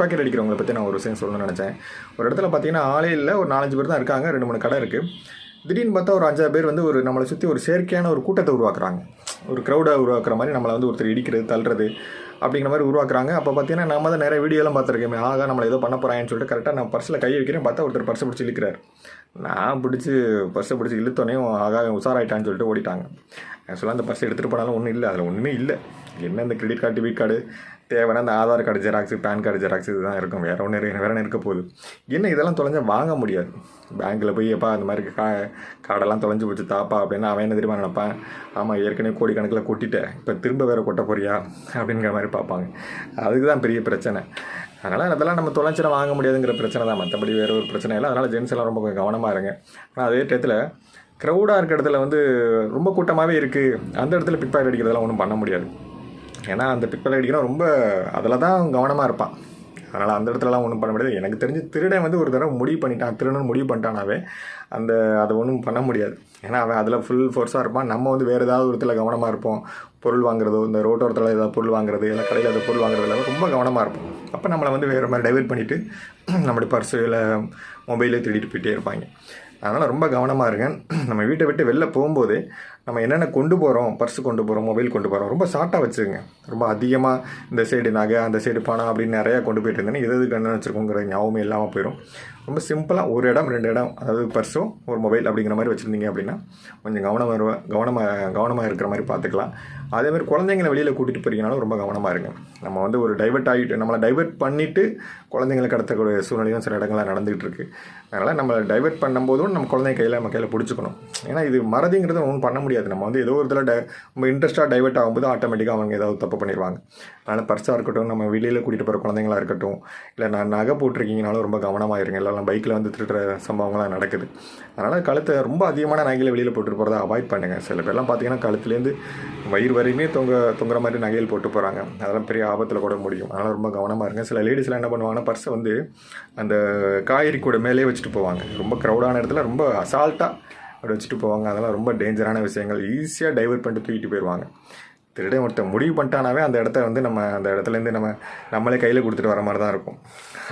Pickpocket அடிக்கிறவங்கள பற்றி நான் ஒரு விஷயம் சொல்லணும்னு நினச்சேன். ஒரு இடத்துல பார்த்தீங்கன்னா ஆளே இல்லை. ஒரு நாலஞ்சு பேர் தான் இருக்காங்க. ரெண்டு மூணு கடை இருக்குது திடீர்னு பார்த்தா ஒரு அஞ்சாறு பேர் வந்து ஒரு நம்மளை சுற்றி ஒரு செயற்கையான ஒரு கூட்டத்தை உருவாக்குறாங்க. ஒரு க்ரௌடை உருவாக்குற மாதிரி நம்மளை வந்து ஒருத்தர் இடிக்கிறது தள்ளுறது அப்படிங்கிற மாதிரி உருவாக்குறாங்க. அப்போ பார்த்தீங்கன்னா நம்ம தான் நிறைய வீடியோலாம் பார்த்துருக்கேன் ஆகா நம்மளை ஏதோ பண்ண போகிறாங்கன்னு சொல்லிட்டு கரெக்டாக நான் பர்ஸில் கை வைக்கிறேன் பார்த்தா ஒருத்தர் பர்ஸை பிடிச்சி இழுக்கிறார். நான் பிடிச்சி பர்ஸை பிடிச்சி இழுத்தோடனே ஆகா உஷாராயிட்டான்னு சொல்லிட்டு ஓடிட்டாங்க. ஆக்சுவலாக அந்த பர்ஸ் எடுத்துகிட்டு போனாலும் ஒன்றும் இல்லை. அதில் ஒன்றுமே இல்லை. என்ன இந்த கிரெடிட் கார்டு டெபிட் கார்டு தேவைன்னா அந்த Aadhaar card xerox PAN card xerox இதுதான் இருக்கும். வேறு ஒன்று வேறு ஒன்று இருக்க போகுது. என்ன இதெல்லாம் தொலைஞ்சா வாங்க முடியாது. பேங்க்கில் போய் எப்பா அந்த மாதிரி கா கார்டெல்லாம் தொலைஞ்சு போச்சு தாப்பா அப்படின்னா அவன் என்ன தெரியுமா நினைப்பான்? ஆமாம் ஏற்கனவே கோடிக்கணக்கில் கொட்டிட்டேன். இப்போ திரும்ப வேறு கொட்ட போறியா? அப்படிங்கிற மாதிரி பார்ப்பாங்க. அதுக்கு தான் பெரிய பிரச்சனை. அதனால் அதெல்லாம் நம்ம தொலைச்சிட வாங்க முடியாதுங்கிற பிரச்சனை தான். மற்றபடி வேறு ஒரு பிரச்சனை இல்லை. அதனால் ஜென்ஸ் எல்லாம் ரொம்ப கவனமாக இருங்க. ஆனால் அதே டயத்தில் க்ரௌடாக இருக்க இடத்துல வந்து ரொம்ப கூட்டமாகவே இருக்குது அந்த இடத்துல பிக் பாக்கெட் அடிக்கிறதெல்லாம் ஒன்றும் பண்ண முடியாது. ஏன்னா அந்த பிக்பல் அடிக்கிறோம் ரொம்ப அதில் தான் கவனமாக இருப்பான். அதனால் அந்த இடத்துலலாம் ஒன்றும் பண்ண முடியாது. எனக்கு தெரிஞ்சு திருடன் வந்து ஒரு தடவை முடிவு பண்ணிட்டான். திருடன் முடிவு பண்ணிட்டானாவே அந்த அதை ஒன்றும் பண்ண முடியாது. ஏன்னா அவன் அதில் ஃபுல் ஃபோர்ஸாக இருப்பான். நம்ம வந்து வேறு ஏதாவது ஒரு இடத்துல கவனமாக இருப்போம். பொருள் வாங்குறதோ இந்த ரோட்டோரத்தில் ஏதாவது பொருள் வாங்குறது இல்லை கடையில் ஏதாவது பொருள் வாங்குறதுல ரொம்ப கவனமாக இருப்போம். அப்போ நம்மளை வந்து வேறு மாதிரி டைவெர்ட் பண்ணிவிட்டு நம்மளுடைய பர்ஸு இல்லை மொபைலே திருடிட்டு போயிட்டே இருப்பாங்க. அதனால் ரொம்ப கவனமாக இருங்க நம்ம வீட்டை விட்டு வெளில போகும்போது நம்ம என்னென்ன கொண்டு போகிறோம் பர்ஸு கொண்டு போகிறோம் மொபைல் கொண்டு போகிறோம் ரொம்ப ஷார்ட்டாக வச்சுருங்க. ரொம்ப அதிகமாக இந்த சைடு நகை அந்த சைடு பணம் அப்படின்னு நிறையா கொண்டு போயிட்டு இருந்தேன்னா எது எது என்ன வச்சுருக்கோங்கிற ஞாபகம் இல்லாமல் போயிடும் ரொம்ப சிம்பிளாக ஒரு இடம் ரெண்டு இடம் அதாவது பர்ஸும் ஒரு மொபைல் அப்படிங்கிற மாதிரி வச்சுருந்தீங்க அப்படின்னா கொஞ்சம் கவனமாக கவனமாக கவனமாக இருக்கிற மாதிரி பார்த்துக்கலாம். அதேமாதிரி குழந்தைங்களை வெளியில் கூட்டிகிட்டு போகிறீங்கனாலும் ரொம்ப கவனமாக இருங்க. நம்ம வந்து ஒரு டைவர்ட் ஆகிட்டு நம்மளை டைவர்ட் பண்ணிவிட்டு குழந்தைங்களை கடத்தக்கூடிய சூழ்நிலையும் சில இடங்களில் நடந்துகிட்டு இருக்குது அதனால் நம்ம டைவர்ட் பண்ணும்போதும் நம்ம குழந்தைங்க கையில் நம்ம கையில் பிடிச்சிக்கணும். ஏன்னா இது மறதிங்கிறது ஒன்றும் பண்ண முடியாது. நம்ம வந்து ஏதோ ஒரு இதில் டை நம்ம இன்ட்ரெஸ்ட்டாக டைவெர்ட் ஆகும்போது ஆட்டோமேட்டிக்காக அவங்க ஏதாவது தப்பு பண்ணிடுவாங்க அதனால் பர்ஸாக இருக்கட்டும் நம்ம வெளியில் கூட்டிகிட்டு போகிற குழந்தைங்களா இருக்கட்டும் இல்லை நான் நகை போட்டிருக்கீங்கனாலும் ரொம்ப கவனமாக இருங்க. இல்லைனா பைக்கில் வந்து திருட்டுற சம்பவங்கள்லாம் நடக்குது. அதனால் கழுத்தை ரொம்ப அதிகமான நகையில் வெளியில் போட்டுட்டு போகிறத அவாய்ட் பண்ணுங்கள் சில பேர்லாம் பார்த்தீங்கன்னா கழுத்துலேருந்து வயிறு வரையுமே தொங்க தொங்குற மாதிரி நகையில் போட்டு போகிறாங்க அதெல்லாம் பெரிய ஆபத்தில் கூட முடியும். அதனால் ரொம்ப கவனமாக இருங்க. சில லேடிஸ்லாம் என்ன பண்ணுவாங்கன்னா பர்ஸை வந்து அந்த காய்கறி கூட மேலே வச்சுட்டு போவாங்க. ரொம்ப க்ரௌடான இடத்துல ரொம்ப அசால்ட்டாக அப்படி வச்சுட்டு போவாங்க. அதெல்லாம் ரொம்ப டேஞ்சரான விஷயங்கள். ஈஸியாக டைவர்ட் பண்ணிட்டு தூக்கிட்டு போயிடுவாங்க திருடன் ஒருத்தர் முடிவு பண்ணிட்டானாவே அந்த இடத்த வந்து நம்ம அந்த இடத்துலேருந்து நம்ம நம்மளே கையில் கொடுத்துட்டு வர மாதிரி தான் இருக்கும்.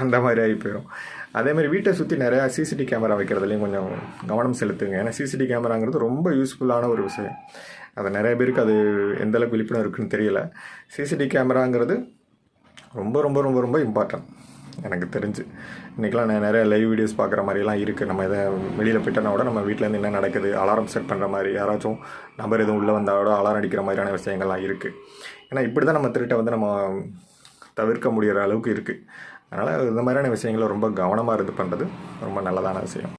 அந்த மாதிரி ஆகி போயிடும் அதேமாதிரி வீட்டை சுற்றி நிறையா சிசிடி கேமரா வைக்கிறதுலையும் கொஞ்சம் கவனம் செலுத்துங்க. ஏன்னா சிசிடி கேமராங்கிறது ரொம்ப யூஸ்ஃபுல்லான ஒரு விஷயம். அது நிறைய பேருக்கு அது எந்த அளவுக்கு விழிப்புணர்வு இருக்குன்னு தெரியல. சிசிடி கேமராங்கிறது ரொம்ப ரொம்ப ரொம்ப ரொம்ப இம்பார்ட்டன்ட் எனக்கு தெரிஞ்சு. இன்றைக்கெலாம் நான் நிறைய லைவ் வீடியோஸ் பார்க்குற மாதிரிலாம் இருக்குது நம்ம எதை வெளியில் போயிட்டோன்னா கூட நம்ம வீட்டிலேருந்து என்ன நடக்குது? அலாரம் செட் பண்ணுற மாதிரி யாராச்சும் நபர் எதுவும் உள்ளே வந்தாலோட அலாரம் அடிக்கிற மாதிரியான விஷயங்கள்லாம் இருக்குது ஏன்னா இப்படி தான் நம்ம திருட்டை வந்து நம்ம தவிர்க்க முடிகிற அளவுக்கு இருக்குது அதனால் இந்த மாதிரியான விஷயங்களை ரொம்ப கவனமாக இருந்து பண்ணுறது ரொம்ப நல்லதான விஷயம்.